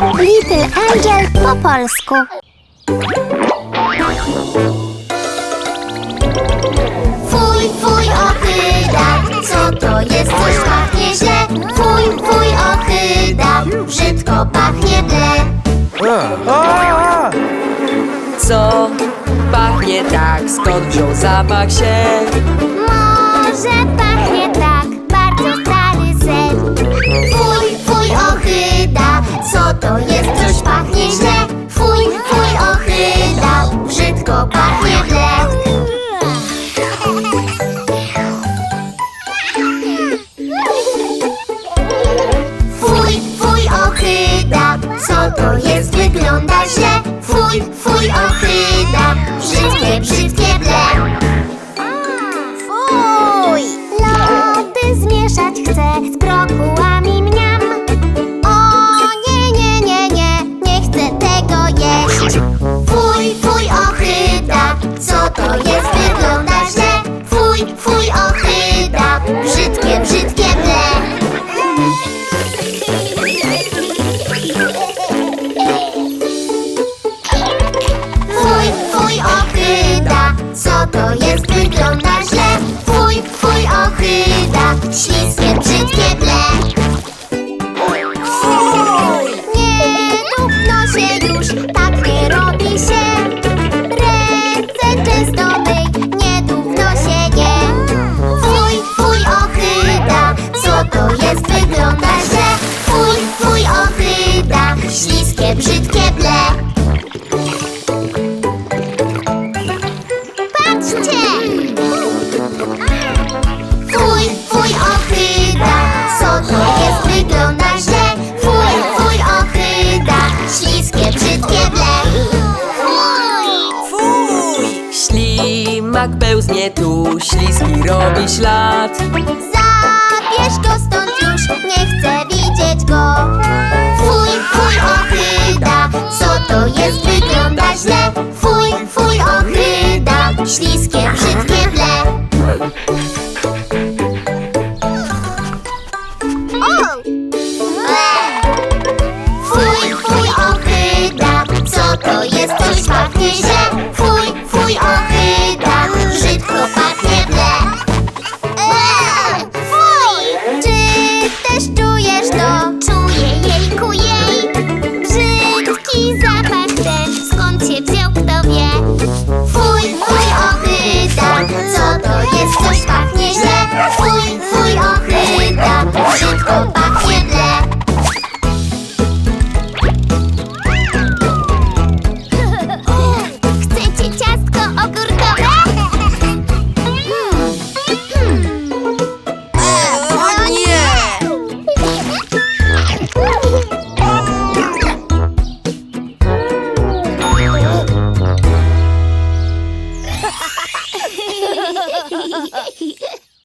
Little Angel po polsku. Fuj, fuj, ohyda, co to jest, coś pachnie źle. Fuj, fuj, ohyda, brzydko pachnie ble. Co pachnie tak, skąd wziął zapach się? Może pachnie лепший się już, tak nie robi się. Ręce często śliskie, brzydkie ble. Fuj! Ślimak pełznie tu, śliski robi ślad. Zabierz go stąd już, nie chcę widzieć go.